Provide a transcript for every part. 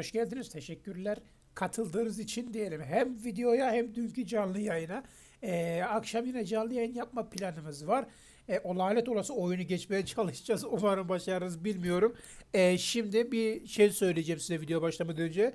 hoş geldiniz. Teşekkürler katıldığınız için diyelim. Hem videoya hem dünkü canlı yayına. Ee, akşam yine canlı yayın yapma planımız var. Ee, o lanet olası oyunu geçmeye çalışacağız. Umarım başarırız bilmiyorum. Ee, şimdi bir şey söyleyeceğim size video başlamadan önce.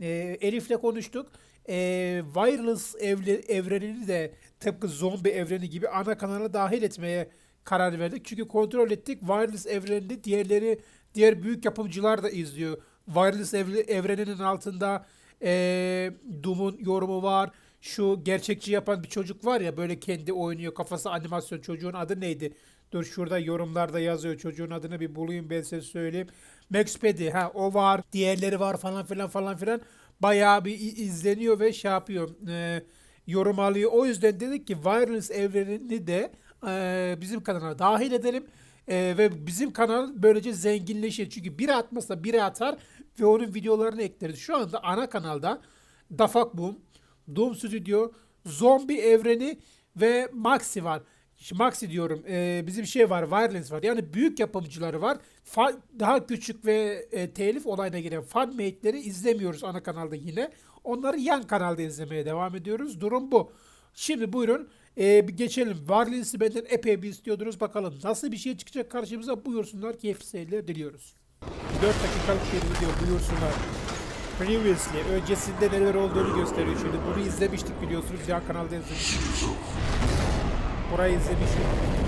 Ee, Elif'le konuştuk. Ee, wireless evle, evrenini de tıpkı zombi evreni gibi ana kanala dahil etmeye karar verdik. Çünkü kontrol ettik. Wireless evrenini diğerleri diğer büyük yapımcılar da izliyor. Wireless evre- evreninin altında eee Doom'un yorumu var. Şu gerçekçi yapan bir çocuk var ya böyle kendi oynuyor kafası animasyon çocuğun adı neydi? Dur şurada yorumlarda yazıyor çocuğun adını bir bulayım ben size söyleyeyim. Max Pedi ha o var diğerleri var falan filan falan filan bayağı bir izleniyor ve şey yapıyor eee, yorum alıyor. O yüzden dedik ki Wireless evrenini de eee, bizim kanala dahil edelim. Eee, ve bizim kanal böylece zenginleşir. Çünkü biri atmazsa biri atar ve onun videolarını ekleriz. Şu anda ana kanalda Dafak Boom, Doom Studio, Zombi Evreni ve Maxi var. Maxi diyorum. eee, bizim şey var, Wireless var. Yani büyük yapımcıları var. Fa- daha küçük ve e, telif olayına giren fanmate'leri izlemiyoruz ana kanalda yine. Onları yan kanalda izlemeye devam ediyoruz. Durum bu. Şimdi buyurun bir geçelim. Wireless'i benden epey bir istiyordunuz. Bakalım nasıl bir şey çıkacak karşımıza buyursunlar. Keyifli seyirler diliyoruz. 4 dakikalık bir video buyursunlar. Previously, öncesinde neler olduğunu gösteriyor şimdi. Bunu izlemiştik biliyorsunuz yan kanalda izlemiştik. Burayı izlemiştik.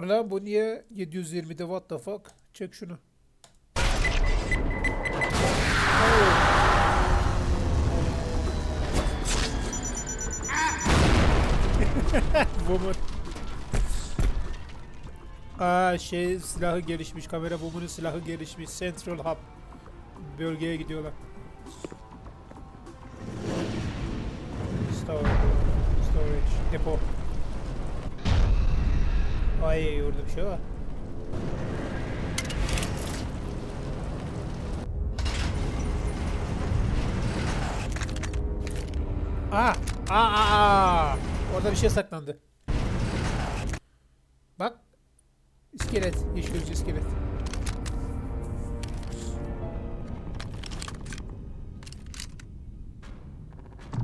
Dur lan bu niye 720'de what the fuck? Çek şunu. Boomer. Aa şey silahı gelişmiş. Kamera Boomer'ın silahı gelişmiş. Central Hub. Bölgeye gidiyorlar. Storage. Storage. Depo. Ay orada bir şey var. Aa! Aa! Aa! Orada bir şey saklandı. Bak. İskelet. Yeşil gözlü iskelet.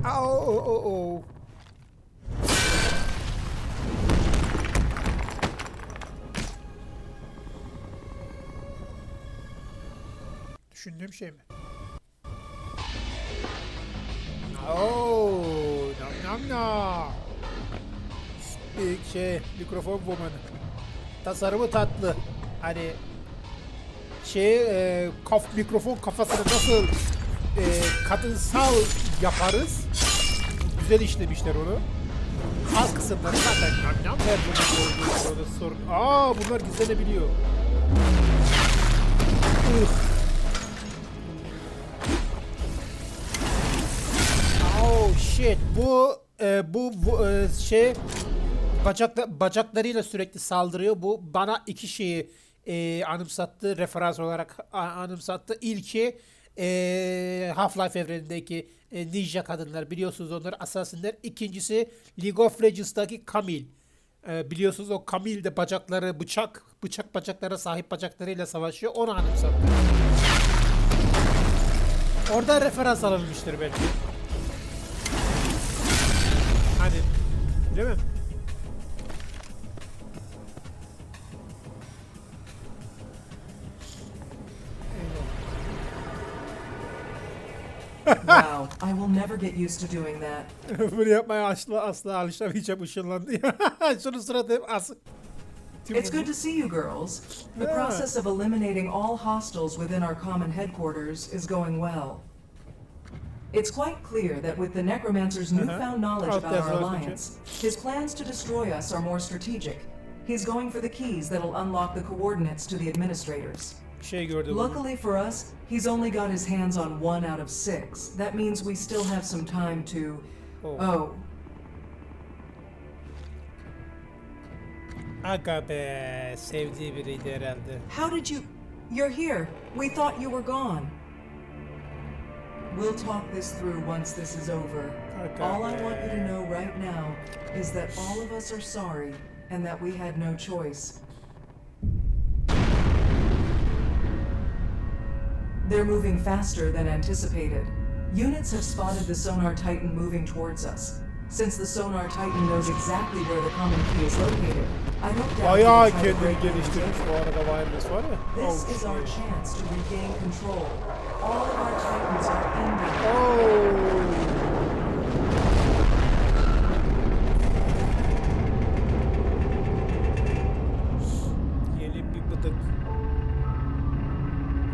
Au, au, au, au. Düşündüğüm şey mi? Oo, nam nam nam. Bir şey, mikrofon woman. Tasarımı tatlı. Hani şey e, kaf mikrofon kafasını nasıl e, kadınsal yaparız? Güzel işlemişler onu. Alt kısımları zaten nam nam her orada sorun. Aa bunlar gizlenebiliyor. Ugh. Shit. Bu e, bu, bu e, şey bacakla, bacaklarıyla sürekli saldırıyor. Bu bana iki şeyi e, anımsattı. Referans olarak anımsattı. İlki e, Half-Life evrenindeki e, ninja kadınlar. Biliyorsunuz onları asasinler. İkincisi League of Legends'daki Camille. E, biliyorsunuz o Camille de bacakları bıçak bıçak bacaklara sahip bacaklarıyla savaşıyor. Onu anımsattı. Orada referans alınmıştır belki. Değil mi? Wow, I will never get used to doing that. Bunu yapmaya asla asla alışamayacağım ışınlandı. Şunu hep. It's good to see you girls. The process of eliminating all hostiles within our common headquarters is going well. It's quite clear that with the Necromancer's uh-huh. newfound knowledge Oh, about our what I was alliance, his plans to destroy us are more strategic. He's going for the keys that'll unlock the coordinates to the administrators. şey Luckily for us, he's only got his hands on one out of six. That means we still have some time to. Oh. Oh, Aga be sevdiği biriydi herhalde. how did you. You're here. We thought you were gone. We'll talk this through once this is over. Okay. All I want you to know right now is that all of us are sorry and that we had no choice. They're moving faster than anticipated. Units have spotted the Sonar Titan moving towards us. Since the Sonar Titan knows exactly where the common key is located, I don't doubt Bayağı he'll try to kendini geliştirmiş bu arada wireless var ya. This Oh, is our chance to regain control.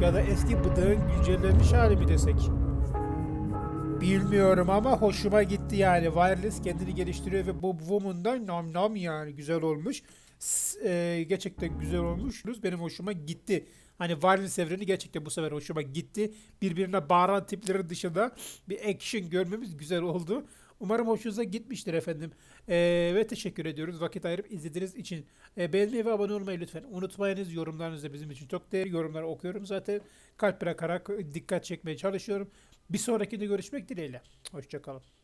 Ya da eski bıdığın güncellenmiş hali mi desek? Bilmiyorum ama hoşuma gitti yani. Wireless kendini geliştiriyor ve Bob Woman'da nam nam yani güzel olmuş. S- e, gerçekten güzel olmuş. Benim hoşuma gitti. Hani Wireless evreni gerçekten bu sefer hoşuma gitti. Birbirine bağıran tiplerin dışında bir action görmemiz güzel oldu. Umarım hoşunuza gitmiştir efendim. E, ve teşekkür ediyoruz vakit ayırıp izlediğiniz için. E, beğenmeyi ve abone olmayı lütfen unutmayınız. Yorumlarınız da bizim için çok değerli. Yorumları okuyorum zaten. Kalp bırakarak dikkat çekmeye çalışıyorum. Bir sonrakinde görüşmek dileğiyle. Hoşçakalın.